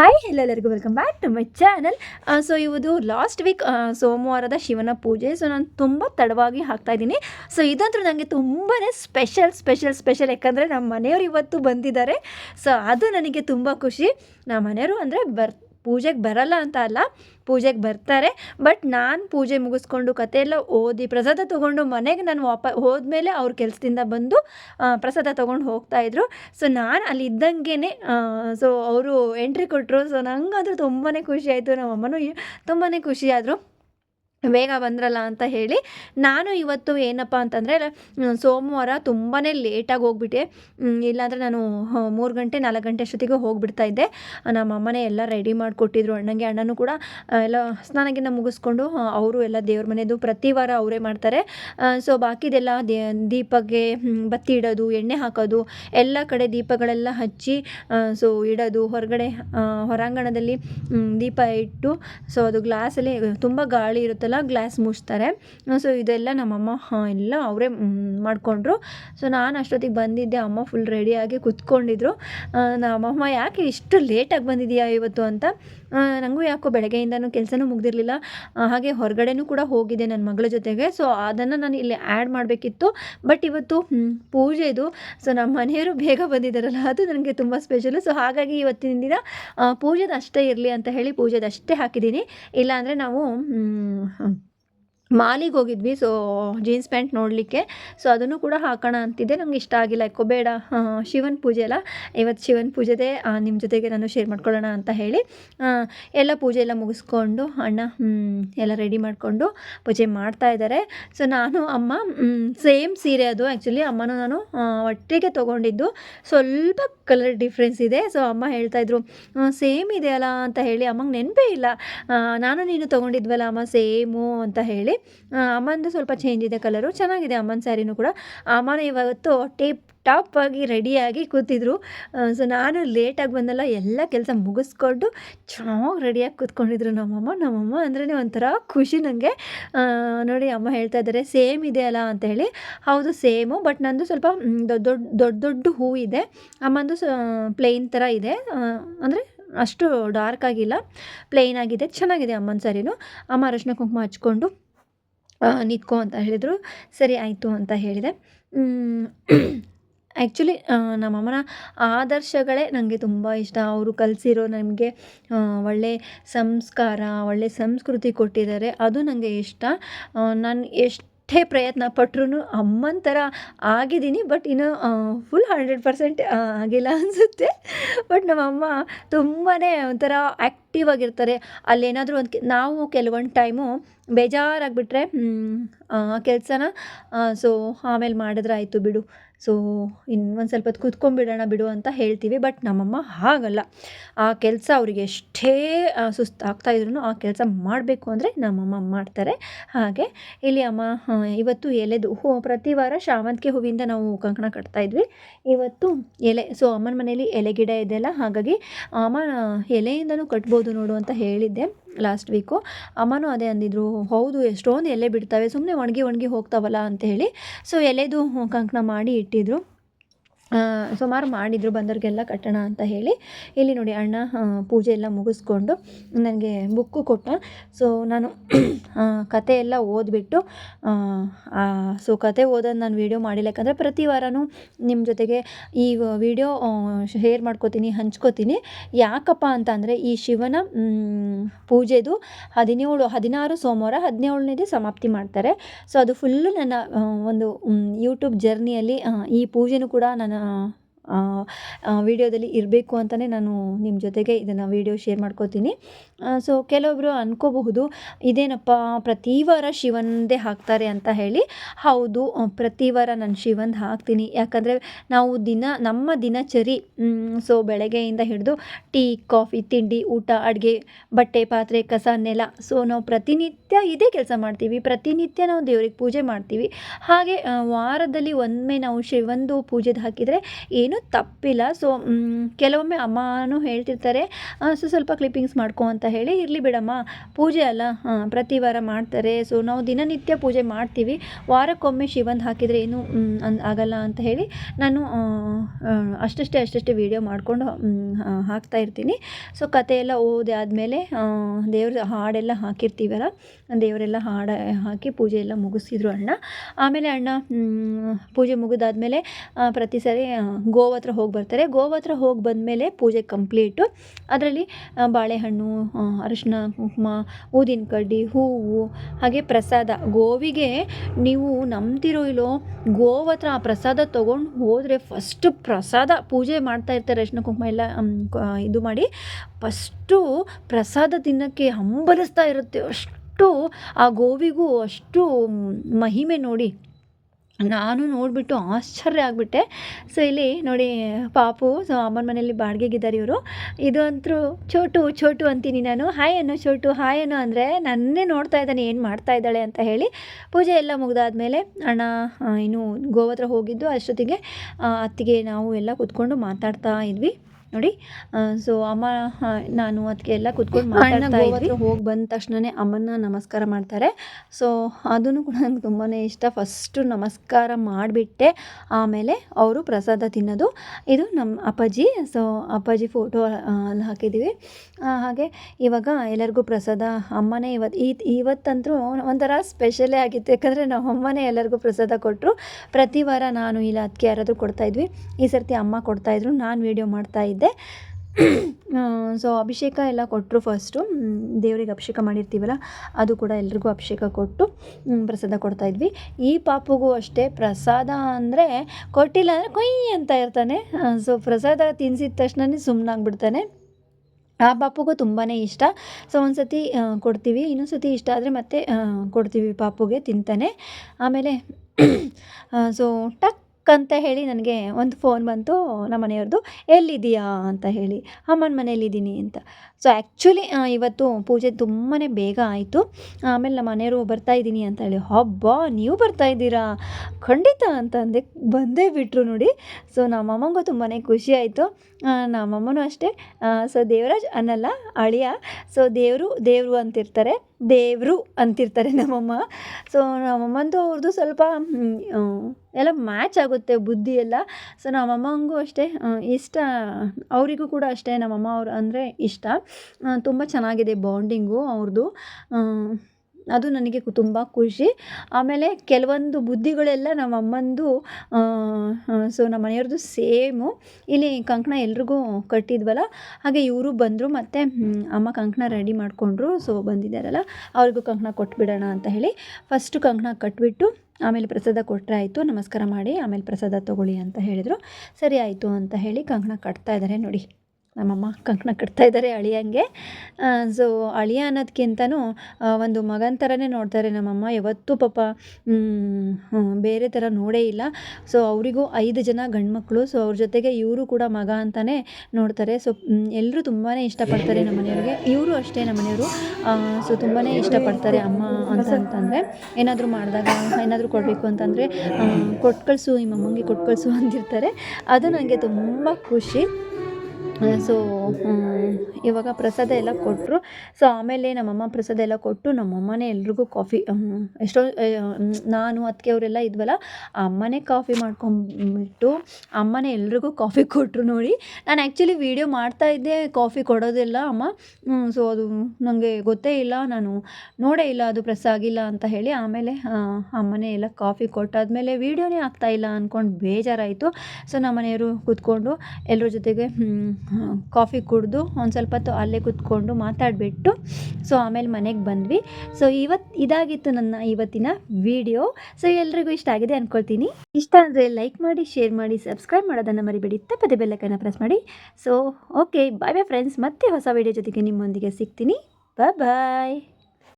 Hi ಎಲ್ಲರಿಗೂ welcome back to my channel so ಇವುದು last week ಸೋಮವಾರದ ಶಿವನ ಪೂಜೆ. ಸೊ ನಾನು ತುಂಬ ತಡವಾಗಿ ಹಾಕ್ತಾ ಇದ್ದೀನಿ. ಸೊ ಇದಂತೂ ನನಗೆ ತುಂಬಾ ಸ್ಪೆಷಲ್ ಸ್ಪೆಷಲ್ ಸ್ಪೆಷಲ್ ಯಾಕಂದರೆ ನಮ್ಮ ಮನೆಯವರು ಇವತ್ತು ಬಂದಿದ್ದಾರೆ. ಸೊ ಅದು ನನಗೆ ತುಂಬ ಖುಷಿ. ನಮ್ಮ ಮನೆಯವರು ಅಂದರೆ ಬರ್ ಪೂಜೆಗೆ ಬರಲ್ಲ ಅಂತ ಅಲ್ಲ, ಪೂಜೆಗೆ ಬರ್ತಾರೆ. ಬಟ್ ನಾನು ಪೂಜೆ ಮುಗಿಸ್ಕೊಂಡು ಕತೆ ಎಲ್ಲ ಓದಿ ಪ್ರಸಾದ ತೊಗೊಂಡು ಮನೆಗೆ ನಾನು ವಾಪ, ಹೋದ್ಮೇಲೆ ಅವ್ರ ಕೆಲಸದಿಂದ ಬಂದು ಪ್ರಸಾದ ತೊಗೊಂಡು ಹೋಗ್ತಾಯಿದ್ರು ಸೊ ನಾನು ಅಲ್ಲಿ ಇದ್ದಂಗೆ ಸೊ ಅವರು ಎಂಟ್ರಿ ಕೊಟ್ಟರು ಸೊ ನಂಗಂತೂ ತುಂಬಾ ಖುಷಿ ಆಯಿತು. ನಮ್ಮ ಅಮ್ಮನೂ ತುಂಬಾ ಖುಷಿಯಾದರು. ಬೇಗ ಬಂದ್ರಲ್ಲ ಅಂತ ಹೇಳಿ ನಾನು ಇವತ್ತು ಏನಪ್ಪ ಅಂತಂದರೆ ಸೋಮವಾರ ತುಂಬಾ ಲೇಟಾಗಿ ಹೋಗ್ಬಿಟ್ಟೆ. ಇಲ್ಲಾಂದರೆ ನಾನು ಮೂರು ಗಂಟೆ, ನಾಲ್ಕು ಗಂಟೆ ಅಷ್ಟೊತ್ತಿಗೆ ಹೋಗಿಬಿಡ್ತಾ ಇದ್ದೆ. ನಮ್ಮ ಅಮ್ಮನೇ ಎಲ್ಲ ರೆಡಿ ಮಾಡಿಕೊಟ್ಟಿದ್ರು. ಅಣ್ಣಂಗೆ, ಅಣ್ಣನೂ ಕೂಡ ಎಲ್ಲ ಸ್ನಾನಗಿನ ಮುಗಿಸ್ಕೊಂಡು ಅವರು ಎಲ್ಲ ದೇವ್ರ ಮನೆಯದು ಪ್ರತಿ ವಾರ ಅವರೇ ಮಾಡ್ತಾರೆ. ಸೊ ಬಾಕಿದೆಲ್ಲ ದೀಪಕ್ಕೆ ಬತ್ತಿ ಇಡೋದು, ಎಣ್ಣೆ ಹಾಕೋದು, ಎಲ್ಲ ಕಡೆ ದೀಪಗಳೆಲ್ಲ ಹಚ್ಚಿ ಸೊ ಇಡೋದು, ಹೊರಗಡೆ ಹೊರಾಂಗಣದಲ್ಲಿ ದೀಪ ಇಟ್ಟು, ಸೊ ಅದು ಗ್ಲಾಸಲ್ಲಿ ತುಂಬ ಗಾಳಿ ಇರುತ್ತಲ್ಲ ಗ್ಲಾಸ್ ಮುಚ್ತಾರೆ. ಸೊ, ಇದೆಲ್ಲ ನಮ್ಮಮ್ಮ ಎಲ್ಲ ಅವರೇ ಮಾಡಿಕೊಂಡ್ರು. ಸೊ, ನಾನು ಅಷ್ಟೊತ್ತಿಗೆ ಬಂದಿದ್ದೆ, ಅಮ್ಮ ಫುಲ್ ರೆಡಿಯಾಗಿ ಕುತ್ಕೊಂಡಿದ್ರು. ನಮ್ಮಮ್ಮ ಯಾಕೆ ಇಷ್ಟು ಲೇಟಾಗಿ ಬಂದಿದೆಯಾ ಇವತ್ತು? ಅಂತ. ನನಗೂ ಯಾಕೋ ಬೆಳಗ್ಗೆಯಿಂದನೂ ಕೆಲಸನೂ ಮುಗ್ದಿರಲಿಲ್ಲ. ಹಾಗೆ ಹೊರಗಡೆನೂ ಕೂಡ ಹೋಗಿದೆ ನನ್ನ ಮಗಳ ಜೊತೆಗೆ. ಸೊ, ಅದನ್ನು ನಾನು ಇಲ್ಲಿ ಆ್ಯಡ್ ಮಾಡಬೇಕಿತ್ತು. ಬಟ್ ಇವತ್ತು ಪೂಜೆ ಇದು. ಸೊ, ನಮ್ಮ ಮನೆಯವರು ಬೇಗ ಬಂದಿದ್ದಾರಲ್ಲ, ಅದು ನನಗೆ ತುಂಬ ಸ್ಪೆಷಲು ಸೊ, ಹಾಗಾಗಿ ಇವತ್ತಿನ ದಿನ ಪೂಜೆದು ಅಷ್ಟೇ ಇರಲಿ ಅಂತ ಹೇಳಿ ಪೂಜೆದು ಅಷ್ಟೇ ಹಾಕಿದ್ದೀನಿ. ಇಲ್ಲಾಂದರೆ ನಾವು huh? ಮಾಲಿಗೆ ಹೋಗಿದ್ವಿ. ಸೊ ಜೀನ್ಸ್ ಪ್ಯಾಂಟ್ ನೋಡಲಿಕ್ಕೆ. ಸೊ ಅದನ್ನು ಕೂಡ ಹಾಕೋಣ ಅಂತಿದ್ದೆ. ನಂಗೆ ಇಷ್ಟ ಆಗಿಲ್ಲ. ಯಾಕೋ ಬೇಡ. ಶಿವನ್ ಪೂಜೆ ಅಲ್ಲ? ಇವತ್ತು ಶಿವನ ಪೂಜೆದೆ. ನಿಮ್ಮ ಜೊತೆಗೆ ನಾನು ಶೇರ್ ಮಾಡ್ಕೊಳ್ಳೋಣ ಅಂತ ಹೇಳಿ. ಎಲ್ಲ ಪೂಜೆ ಎಲ್ಲ ಮುಗಿಸ್ಕೊಂಡು ಅಣ್ಣ ಎಲ್ಲ ರೆಡಿ ಮಾಡಿಕೊಂಡು ಪೂಜೆ ಮಾಡ್ತಾ ಇದ್ದಾರೆ. ಸೊ ನಾನು, ಅಮ್ಮ ಸೇಮ್ ಸೀರೆ ಅದು. ಆ್ಯಕ್ಚುಲಿ ಅಮ್ಮನೂ ನಾನು ಒಟ್ಟಿಗೆ ತೊಗೊಂಡಿದ್ದು. ಸ್ವಲ್ಪ ಕಲರ್ ಡಿಫ್ರೆನ್ಸ್ ಇದೆ. ಸೊ ಅಮ್ಮ ಹೇಳ್ತಾಯಿದ್ರು ಸೇಮ್ ಇದೆ ಅಲ್ಲ ಅಂತ ಹೇಳಿ. ಅಮ್ಮಂಗೆ ನೆನಪೇ ಇಲ್ಲ. ನಾನು ನೀನು ತೊಗೊಂಡಿದ್ವಲ್ಲ ಅಮ್ಮ, ಸೇಮು ಅಂತ ಹೇಳಿ. ಅಮ್ಮಂದು ಸ್ವಲ್ಪ ಚೇಂಜ್ ಇದೆ ಕಲರು ಚೆನ್ನಾಗಿದೆ ಅಮ್ಮನ ಸ್ಯಾರಿನೂ ಕೂಡ. ಅಮ್ಮನ ಇವತ್ತು ಟೇಪ್ ಟಾಪ್ ಆಗಿ ರೆಡಿಯಾಗಿ ಕೂತಿದ್ರು. ಸೊ ನಾನು ಲೇಟಾಗಿ ಬಂದಲ್ಲ, ಎಲ್ಲ ಕೆಲಸ ಮುಗಿಸ್ಕೊಂಡು ಚೆನ್ನಾಗಿ ರೆಡಿಯಾಗಿ ಕೂತ್ಕೊಂಡಿದ್ರು ನಮ್ಮಮ್ಮ. ನಮ್ಮಮ್ಮ ಅಂದ್ರೇ ಒಂಥರ ಖುಷಿ ನನಗೆ ನೋಡಿ ಅಮ್ಮ ಹೇಳ್ತಾ ಇದ್ದಾರೆ ಸೇಮ್ ಇದೆ ಅಲ್ಲ ಅಂತ ಹೇಳಿ. ಹೌದು ಸೇಮು ಬಟ್ ನಂದು ಸ್ವಲ್ಪ ದೊಡ್ಡ ದೊಡ್ಡ ದೊಡ್ಡ ದೊಡ್ಡ ಹೂ ಇದೆ. ಅಮ್ಮಂದು ಪ್ಲೇನ್ ಥರ ಇದೆ. ಅಂದರೆ ಅಷ್ಟು ಡಾರ್ಕ್ ಆಗಿಲ್ಲ. ಪ್ಲೇನ್ ಆಗಿದೆ. ಚೆನ್ನಾಗಿದೆ ಅಮ್ಮನ ಸ್ಯಾರಿನೂ ಅಮ್ಮ ಅರಶಿನ ಕುಂಕುಮ ಹಚ್ಕೊಂಡು ನಿಂತ್ಕೊ ಅಂತ ಹೇಳಿದರು. ಸರಿ, ಆಯಿತು ಅಂತ ಹೇಳಿದೆ. ಆ್ಯಕ್ಚುಲಿ ನಮ್ಮಮ್ಮನ ಆದರ್ಶಗಳೇ ನನಗೆ ತುಂಬ ಇಷ್ಟ. ಅವರು ಕಲಿಸಿರೋ ನಮಗೆ ಒಳ್ಳೆ ಸಂಸ್ಕಾರ, ಒಳ್ಳೆ ಸಂಸ್ಕೃತಿ ಕೊಟ್ಟಿದ್ದಾರೆ. ಅದು ನನಗೆ ಇಷ್ಟ. ನಾನು ಎಷ್ಟೇ ಪ್ರಯತ್ನ ಪಟ್ರೂ ಅಮ್ಮನ ಥರ ಆಗಿದ್ದೀನಿ ಬಟ್ ಇನ್ನು ಫುಲ್ ಹಂಡ್ರೆಡ್ ಪರ್ಸೆಂಟ್ ಆಗಿಲ್ಲ ಅನಿಸುತ್ತೆ. ಬಟ್ ನಮ್ಮಮ್ಮ ತುಂಬಾ ಒಂಥರ ಆ್ಯಕ್ಟಿವ್ ಆಗಿರ್ತಾರೆ. ಅಲ್ಲೇನಾದರೂ ಒಂದು ನಾವು ಕೆಲವೊಂದು ಟೈಮು ಬೇಜಾರಾಗಿಬಿಟ್ರೆ ಕೆಲಸನ ಸೊ ಆಮೇಲೆ ಮಾಡಿದ್ರೆ ಆಯಿತು ಬಿಡು. ಸೊ ಇನ್ನೊಂದು ಸ್ವಲ್ಪ ಹೊತ್ತು ಕೂತ್ಕೊಂಡ್ಬಿಡೋಣ ಬಿಡು ಅಂತ ಹೇಳ್ತೀವಿ ಬಟ್ ನಮ್ಮಮ್ಮ ಹಾಗಲ್ಲ. ಆ ಕೆಲಸ ಅವರಿಗೆ ಎಷ್ಟೇ ಸುಸ್ತು ಸುಸ್ತಾಗ್ತಾ ಇದ್ರೂ ಆ ಕೆಲಸ ಮಾಡಬೇಕು ಅಂದರೆ ನಮ್ಮಮ್ಮ ಮಾಡ್ತಾರೆ. ಹಾಗೆ, ಇಲ್ಲಿ ಅಮ್ಮ ಇವತ್ತು ಎಲೆದು ಹೂ, ಪ್ರತಿ ವಾರ ಶಾವಂತಿಗೆ ಹೂವಿಂದ ನಾವು ಕಂಕಣ ಕಟ್ತಾ ಇದ್ವಿ. ಇವತ್ತು ಎಲೆ ಸೊ ಅಮ್ಮನ ಮನೇಲಿ ಎಲೆ ಗಿಡ ಇದೆಯಲ್ಲ, ಹಾಗಾಗಿ ಅಮ್ಮ ಎಲೆಯಿಂದನೂ ಕಟ್ಬೋದು ನೋಡು ಅಂತ ಹೇಳಿದ್ದೆ. ಲಾಸ್ಟ್ ವೀಕು ಅಮ್ಮನೂ ಅದೇ ಅಂದಿದ್ರು, ಹೌದು, ಎಷ್ಟೊಂದು ಎಲೆ ಬಿಡ್ತವೆ ಸುಮ್ಮನೆ ಒಣಗಿ ಒಣಗಿ ಹೋಗ್ತಾವಲ್ಲ ಅಂತ ಹೇಳಿ. ಸೊ ಎಲೆದು ಕಂಕಣ ಮಾಡಿ ಇಟ್ಟಿದ್ರು. ಸುಮಾರು ಮಾಡಿದರು ಬಂದವ್ರಿಗೆಲ್ಲ ಕಟ್ಟೋಣ ಅಂತ ಹೇಳಿ. ಇಲ್ಲಿ ನೋಡಿ ಅಣ್ಣ ಪೂಜೆ ಎಲ್ಲ ಮುಗಿಸ್ಕೊಂಡು ನನಗೆ ಬುಕ್ಕು ಕೊಟ್ಟ. ಸೊ ನಾನು ಕತೆ ಎಲ್ಲ ಓದಿಬಿಟ್ಟು ಸೊ ಕತೆ ಓದೋದು ನಾನು ವೀಡಿಯೋ ಮಾಡಿಲ್ಲ. ಯಾಕಂದರೆ ಪ್ರತಿ ವಾರನೂ ನಿಮ್ಮ ಜೊತೆಗೆ ಈ ವಿಡಿಯೋ ಶೇರ್ ಮಾಡ್ಕೋತೀನಿ, ಹಂಚ್ಕೋತೀನಿ. ಯಾಕಪ್ಪ ಅಂತ ಅಂದರೆ ಈ ಶಿವನ ಪೂಜೆದು ಹದಿನೇಳು, ಹದಿನಾರು ಸೋಮವಾರ ಹದಿನೇಳನೇದೇ ಸಮಾಪ್ತಿ ಮಾಡ್ತಾರೆ. ಸೊ ಅದು ಫುಲ್ಲು ನನ್ನ ಒಂದು ಯೂಟ್ಯೂಬ್ ಜರ್ನಿಯಲ್ಲಿ ಈ ಪೂಜೆನೂ ಕೂಡ ನನ್ನ ವಿಡಿಯೋದಲ್ಲಿ ಇರಬೇಕು ಅಂತಲೇ ನಾನು ನಿಮ್ಮ ಜೊತೆಗೆ ಇದನ್ನು ವಿಡಿಯೋ ಶೇರ್ ಮಾಡ್ಕೋತೀನಿ. ಸೊ ಕೆಲವೊಬ್ಬರು ಅನ್ಕೋಬಹುದು, ಇದೇನಪ್ಪ, ಪ್ರತಿ ವಾರ ಶಿವನದೇ ಹಾಕ್ತಾರೆ ಅಂತ ಹೇಳಿ. ಹೌದು ಪ್ರತಿ ವಾರ ನಾನು ಶಿವಂದು ಹಾಕ್ತೀನಿ. ಯಾಕಂದರೆ ನಾವು ದಿನ, ನಮ್ಮ ದಿನಚರಿ ಸೊ ಬೆಳಗ್ಗೆಯಿಂದ ಹಿಡಿದು ಟೀ, ಕಾಫಿ, ತಿಂಡಿ, ಊಟ, ಅಡುಗೆ, ಬಟ್ಟೆ, ಪಾತ್ರೆ, ಕಸ, ನೆಲ. ಸೊ ನಾವು ಪ್ರತಿನಿತ್ಯ ಇದೇ ಕೆಲಸ ಮಾಡ್ತೀವಿ. ಪ್ರತಿನಿತ್ಯ ನಾವು ದೇವ್ರಿಗೆ ಪೂಜೆ ಮಾಡ್ತೀವಿ. ಹಾಗೆ ವಾರದಲ್ಲಿ ಒಮ್ಮೆ ನಾವು ಶಿವಂದು ಪೂಜೆದು ಹಾಕಿದರೆ ಏನೂ ತಪ್ಪಿಲ್ಲ. ಸೊ ಕೆಲವೊಮ್ಮೆ ಅಮ್ಮನೂ ಹೇಳ್ತಿರ್ತಾರೆ ಸೊ ಸ್ವಲ್ಪ ಕ್ಲಿಪ್ಪಿಂಗ್ಸ್ ಮಾಡ್ಕೊ ಅಂತ ಹೇಳಿ ಇರಲಿ ಬಿಡಮ್ಮ ಪೂಜೆ ಅಲ್ಲ ಪ್ರತಿ ವಾರ ಮಾಡ್ತಾರೆ. ಸೊ ನಾವು ದಿನನಿತ್ಯ ಪೂಜೆ ಮಾಡ್ತೀವಿ. ವಾರಕ್ಕೊಮ್ಮೆ ಶಿವಂದು ಹಾಕಿದರೆ ಏನು ಆಗಲ್ಲ ಅಂತ ಹೇಳಿ ನಾನು ಅಷ್ಟಷ್ಟೇ ಅಷ್ಟಷ್ಟೇ ವಿಡಿಯೋ ಮಾಡಿಕೊಂಡು ಹಾಕ್ತಾ ಇರ್ತೀನಿ. ಸೊ ಕಥೆಯೆಲ್ಲ ಓದಿ ಆದಮೇಲೆ ದೇವ್ರ ಹಾಡೆಲ್ಲ ಹಾಕಿರ್ತೀವಲ್ಲ ದೇವರೆಲ್ಲ ಹಾಡು ಹಾಕಿ ಪೂಜೆ ಎಲ್ಲ ಮುಗಿಸಿದ್ರು ಅಣ್ಣ. ಆಮೇಲೆ ಅಣ್ಣ ಪೂಜೆ ಮುಗಿದಾದ್ಮೇಲೆ ಪ್ರತಿ ಸರಿ ಆ, ಗೋವ್ ಹತ್ರ ಹೋಗಿ ಬರ್ತಾರೆ. ಗೋವತ್ರ ಹೋಗಿ ಬಂದಮೇಲೆ ಪೂಜೆ ಕಂಪ್ಲೀಟು. ಅದರಲ್ಲಿ ಬಾಳೆಹಣ್ಣು ಅರಶಿನ ಕುಂಕುಮ, ಊದಿನ ಕಡ್ಡಿ, ಹೂವು, ಹಾಗೆ ಪ್ರಸಾದ. ಗೋವಿಗೆ ನೀವು ನಂಬ್ತಿರೋ ಇಲ್ಲೋ ಗೋವತ್ರ ಆ ಪ್ರಸಾದ ತೊಗೊಂಡು ಹೋದರೆ ಫಸ್ಟ್ ಪ್ರಸಾದ ಪೂಜೆ ಮಾಡ್ತಾ ಇರ್ತಾರೆ ಅರಿಶಿನ ಕುಂಕುಮ ಎಲ್ಲ ಇದು ಮಾಡಿ. ಫಸ್ಟು ಪ್ರಸಾದ ತಿನ್ನೋಕ್ಕೆ ಹಂಬಲಿಸ್ತಾ ಇರುತ್ತೆ. ಅಷ್ಟು ಆ ಗೋವಿಗೂ ಅಷ್ಟು ಮಹಿಮೆ ನೋಡಿ. ನಾನು ನೋಡಿಬಿಟ್ಟು ಆಶ್ಚರ್ಯ ಆಗಿಬಿಟ್ಟೆ. ಸೊ ಇಲ್ಲಿ ನೋಡಿ, ಪಾಪು ಸೊ ಅಮ್ಮನ ಮನೇಲಿ ಬಾಡಿಗೆಗಿದ್ದಾರೆ ಇವರು. ಇದು ಅಂತೂ ಚೋಟು ಚೋಟು ಅಂತೀನಿ ನಾನು. ಹಾಯ್ ಅನ್ನು ಚೋಟು ಹಾಯ್ ಅನ್ನು ಅಂದರೆ ನನ್ನೇ ನೋಡ್ತಾ ಇದ್ದಾನೆ, ಏನು ಮಾಡ್ತಾ ಇದ್ದಾಳೆ ಅಂತ ಹೇಳಿ ಪೂಜೆ ಎಲ್ಲ ಮುಗ್ದಾದ್ಮೇಲೆ ಅಣ್ಣ ಇನ್ನು ಗೋವಾ ಹತ್ರ ಹೋಗಿದ್ದು ಅಷ್ಟೊತ್ತಿಗೆ ಅತ್ತಿಗೆ ನಾವು ಎಲ್ಲ ಕೂತ್ಕೊಂಡು ಮಾತಾಡ್ತಾ ಇದ್ವಿ. ನೋಡಿ ಸೊ ಅಮ್ಮ ನಾನು ಅದಕ್ಕೆ ಎಲ್ಲ ಕುತ್ಕೊಂಡು ಮಾತಾಡ್ತಾ ಇದ್ವಿ. ಹೋಗಿ ಬಂದ ತಕ್ಷಣನೇ ಅಮ್ಮನ ನಮಸ್ಕಾರ ಮಾಡ್ತಾರೆ. ಸೊ ಅದನ್ನು ಕೂಡ ನಂಗೆ ತುಂಬಾ ಇಷ್ಟ. ಫಸ್ಟು ನಮಸ್ಕಾರ ಮಾಡಿಬಿಟ್ಟೆ. ಆಮೇಲೆ ಅವರು ಪ್ರಸಾದ ತಿನ್ನೋದು. ಇದು ನಮ್ಮ ಅಪ್ಪಾಜಿ. ಸೊ ಅಪ್ಪಾಜಿ ಫೋಟೋ ಅಲ್ಲಿ ಹಾಕಿದ್ದೀವಿ ಹಾಗೆ ಇವಾಗ ಎಲ್ಲರಿಗೂ ಪ್ರಸಾದ ಅಮ್ಮನೇ ಇವತ್ತು ಈ ಇವತ್ತಂತೂ ಒಂಥರ ಸ್ಪೆಷಲೇ ಆಗಿತ್ತು. ಯಾಕಂದರೆ ನಮ್ಮ ಅಮ್ಮನೇ ಎಲ್ಲರಿಗೂ ಪ್ರಸಾದ ಕೊಟ್ಟರು ಪ್ರತಿ ವಾರ ನಾನು ಇಲ್ಲ ಅದಕ್ಕೆ ಯಾರಾದರೂ ಕೊಡ್ತಾಯಿದ್ವಿ ಈ ಸರ್ತಿ ಅಮ್ಮ ಕೊಡ್ತಾಯಿದ್ರು ನಾನು ವೀಡಿಯೋ ಮಾಡ್ತಾಯಿದ್ದೆ ಸೊ ಅಭಿಷೇಕ ಎಲ್ಲ ಕೊಟ್ಟರು ಫಸ್ಟು ದೇವರಿಗೆ ಅಭಿಷೇಕ ಮಾಡಿರ್ತೀವಲ್ಲ, ಅದು ಕೂಡ ಎಲ್ರಿಗೂ ಅಭಿಷೇಕ ಕೊಟ್ಟು ಪ್ರಸಾದ ಕೊಡ್ತಾಯಿದ್ವಿ ಈ ಪಾಪುಗೂ ಅಷ್ಟೇ, ಪ್ರಸಾದ ಅಂದರೆ ಕೊಟ್ಟಿಲ್ಲ ಅಂದರೆ ಕೊಯ್ ಅಂತ ಇರ್ತಾನೆ. ಸೊ ಪ್ರಸಾದ ತಿನ್ಸಿದ ತಕ್ಷಣನೇ ಸುಮ್ಮನಾಗ್ಬಿಡ್ತಾನೆ ಆ ಪಾಪುಗೂ ತುಂಬಾ ಇಷ್ಟ. ಸೊ ಒಂದು ಸತಿ ಕೊಡ್ತೀವಿ ಇನ್ನೊಂದು ಸತಿ ಇಷ್ಟ ಆದರೆ ಮತ್ತೆ ಕೊಡ್ತೀವಿ ಪಾಪುಗೆ ತಿಂತಾನೆ. ಆಮೇಲೆ ಸೊ ಟಕ್ ಅಂತ ಹೇಳಿ ನನಗೆ ಒಂದು ಫೋನ್ ಬಂತು, ನಮ್ಮ ಮನೆಯವ್ರದ್ದು ಎಲ್ಲಿದ್ದೀಯಾ? ಅಂತ ಹೇಳಿ, ಅಮ್ಮನ ಮನೇಲಿದ್ದೀನಿ ಅಂತ. ಸೊ ಆ್ಯಕ್ಚುಲಿ ಇವತ್ತು ಪೂಜೆ ತುಂಬಾ ಬೇಗ ಆಯಿತು. ಆಮೇಲೆ ನಮ್ಮ ಮನೆಯವರು ಬರ್ತಾ ಇದ್ದೀನಿ ಅಂತ ಹೇಳಿ, ಹಬ್ಬ, ನೀವು ಬರ್ತಾ ಇದ್ದೀರಾ? ಖಂಡಿತ ಅಂತ ಅಂದೆ, ಬಂದೇ ಬಿಟ್ಟರು ನೋಡಿ. ಸೊ ನಮ್ಮಮ್ಮಂಗೂ ತುಂಬಾ ಖುಷಿ ಆಯಿತು. ನಮ್ಮಮ್ಮನೂ ಅಷ್ಟೇ. ಸೊ ದೇವರಾಜ್ ಅನ್ನಲ್ಲ, ಅಳಿಯ. ಸೊ ದೇವರು ದೇವರು ಅಂತಿರ್ತಾರೆ. ದೇವರು ಅಂತಿರ್ತಾರೆ ನಮ್ಮಮ್ಮ. ಸೊ ನಮ್ಮಮ್ಮಂದು ಅವ್ರದ್ದು ಸ್ವಲ್ಪ ಎಲ್ಲ ಮ್ಯಾಚ್ ಆಗುತ್ತೆ ಬುದ್ಧಿ ಎಲ್ಲ. ಸೊ ನಮ್ಮಮ್ಮಂಗೂ ಅಷ್ಟೇ ಇಷ್ಟ. ಅವರಿಗೂ ಕೂಡ ಅಷ್ಟೇ ನಮ್ಮಮ್ಮ ಅವ್ರು ಅಂದರೆ ಇಷ್ಟ. ತುಂಬ ಚೆನ್ನಾಗಿದೆ ಬಾಂಡಿಂಗು ಅವ್ರದ್ದು. ಅದು ನನಗೆ ತುಂಬ ಖುಷಿ. ಆಮೇಲೆ ಕೆಲವೊಂದು ಬುದ್ಧಿಗಳೆಲ್ಲ ನಮ್ಮ ಅಮ್ಮಂದು ಸೊ ನಮ್ಮ ಮನೆಯವ್ರದ್ದು ಸೇಮು. ಇಲ್ಲಿ ಕಂಕಣ ಎಲ್ರಿಗೂ ಕಟ್ಟಿದ್ವಲ್ಲ, ಹಾಗೆ ಇವರು ಬಂದರು ಮತ್ತು ಅಮ್ಮ ಕಂಕಣ ರೆಡಿ ಮಾಡಿಕೊಂಡ್ರು, ಸೊ ಬಂದಿದ್ದಾರಲ್ಲ ಅವ್ರಿಗೂ ಕಂಕಣ ಕೊಟ್ಬಿಡೋಣ ಅಂತ ಹೇಳಿ. ಫಸ್ಟು ಕಂಕಣ ಕಟ್ಬಿಟ್ಟು, ಆಮೇಲೆ ಪ್ರಸಾದ ಕೊಟ್ಟರೆ ಆಯಿತು, ನಮಸ್ಕಾರ ಮಾಡಿ, ಆಮೇಲೆ ಪ್ರಸಾದ ತೊಗೊಳ್ಳಿ ಅಂತ ಹೇಳಿದರು. ಸರಿ ಆಯಿತು ಅಂತ ಹೇಳಿ ಕಂಕಣ ಕಟ್ತಾ ಇದ್ದಾರೆ ನೋಡಿ. ನಮ್ಮಮ್ಮ ಕಂಕಣ ಕಟ್ತಾ ಇದ್ದಾರೆ ಅಳಿಯಂಗೆ. ಸೊ ಅಳಿಯ ಅನ್ನೋದಕ್ಕಿಂತನೂ ಒಂದು ಮಗನ ಥರನೇ ನೋಡ್ತಾರೆ ನಮ್ಮಮ್ಮ. ಯಾವತ್ತೂ ಪಾಪ ಬೇರೆ ಥರ ನೋಡೇ ಇಲ್ಲ. ಸೊ ಅವರಿಗೂ ಐದು ಜನ ಗಂಡ್ಮಕ್ಳು. ಸೊ ಅವ್ರ ಜೊತೆಗೆ ಇವರು ಕೂಡ ಮಗ ಅಂತಲೇ ನೋಡ್ತಾರೆ. ಸೊ ಎಲ್ಲರೂ ತುಂಬಾ ಇಷ್ಟಪಡ್ತಾರೆ ನಮ್ಮ ಮನೆಯವ್ರಿಗೆ ಇವರು ಅಷ್ಟೇ ನಮ್ಮ ಮನೆಯವರು ಸೊ ತುಂಬಾ ಇಷ್ಟಪಡ್ತಾರೆ ಅಮ್ಮ ಅಂತ ಅಂತಂದರೆ. ಏನಾದರೂ ಮಾಡಿದಾಗ, ಏನಾದರೂ ಕೊಡಬೇಕು ಅಂತಂದರೆ ಕೊಟ್ಟು ಕಳಿಸು ನಿಮ್ಮ ಅಮ್ಮಂಗೆ ಕೊಟ್ಟು ಅಂತಿರ್ತಾರೆ ಅದು ನನಗೆ ತುಂಬ ಖುಷಿ. ಸೊ ಇವಾಗ ಪ್ರಸಾದ ಎಲ್ಲ ಕೊಟ್ಟರು ಸೊ ಆಮೇಲೆ ನಮ್ಮಮ್ಮ ಪ್ರಸಾದ ಎಲ್ಲ ಕೊಟ್ಟು ನಮ್ಮಮ್ಮನೇ ಎಲ್ರಿಗೂ ಕಾಫಿ ಎಷ್ಟೋ ನಾನು ಅದಕ್ಕೆ ಅವರೆಲ್ಲ ಇದ್ವಲ್ಲ ಅಮ್ಮನೇ ಕಾಫಿ ಮಾಡ್ಕೊಂಬಿಟ್ಟು ಅಮ್ಮನೇ ಎಲ್ರಿಗೂ ಕಾಫಿ ಕೊಟ್ಟರು ನೋಡಿ. ನಾನು ಆ್ಯಕ್ಚುಲಿ ವೀಡಿಯೋ ಮಾಡ್ತಾ ಇದ್ದೆ ಕಾಫಿ ಕೊಡೋದಿಲ್ಲ ಅಮ್ಮ. ಸೊ ಅದು ನನಗೆ ಗೊತ್ತೇ ಇಲ್ಲ, ನಾನು ನೋಡೇ ಇಲ್ಲ ಅದು ಪ್ರೆಸ್ ಆಗಿಲ್ಲ ಅಂತ ಹೇಳಿ ಆಮೇಲೆ ಅಮ್ಮನೇ ಎಲ್ಲ ಕಾಫಿ ಕೊಟ್ಟಾದ್ಮೇಲೆ ವೀಡಿಯೋನೇ ಆಗ್ತಾ ಇಲ್ಲ ಅಂದ್ಕೊಂಡು ಬೇಜಾರಾಯಿತು. ಸೊ ನಮ್ಮ ಮನೆಯವರು ಕೂತ್ಕೊಂಡು ಎಲ್ಲರ ಜೊತೆಗೆ ಕಾಫಿ ಕುಡಿದು ಒಂದು ಸ್ವಲ್ಪ ಹೊತ್ತು ಅಲ್ಲೇ ಕೂತ್ಕೊಂಡು ಮಾತಾಡಿಬಿಟ್ಟು ಸೊ ಆಮೇಲೆ ಮನೆಗೆ ಬಂದ್ವಿ. ಸೊ ಇವತ್ತು ಇದಾಗಿತ್ತು ನನ್ನ ಇವತ್ತಿನ ವಿಡಿಯೋ ಸೊ ಎಲ್ರಿಗೂ ಇಷ್ಟ ಆಗಿದೆ ಅಂದ್ಕೊಳ್ತೀನಿ ಇಷ್ಟ ಅಂದರೆ ಲೈಕ್ ಮಾಡಿ ಶೇರ್ ಮಾಡಿ ಸಬ್ಸ್ಕ್ರೈಬ್ ಮಾಡೋದನ್ನು ಮರಿಬೇಡಿ. ತಪ್ಪದೆ ಬೆಲ್ಲಕ್ಕನ್ನು ಪ್ರೆಸ್ ಮಾಡಿ. So okay bye bye friends ಮತ್ತೆ ಹೊಸ ವಿಡಿಯೋ ಜೊತೆಗೆ ನಿಮ್ಮೊಂದಿಗೆ ಸಿಗ್ತೀನಿ. ಬಾಯ್ ಬಾಯ್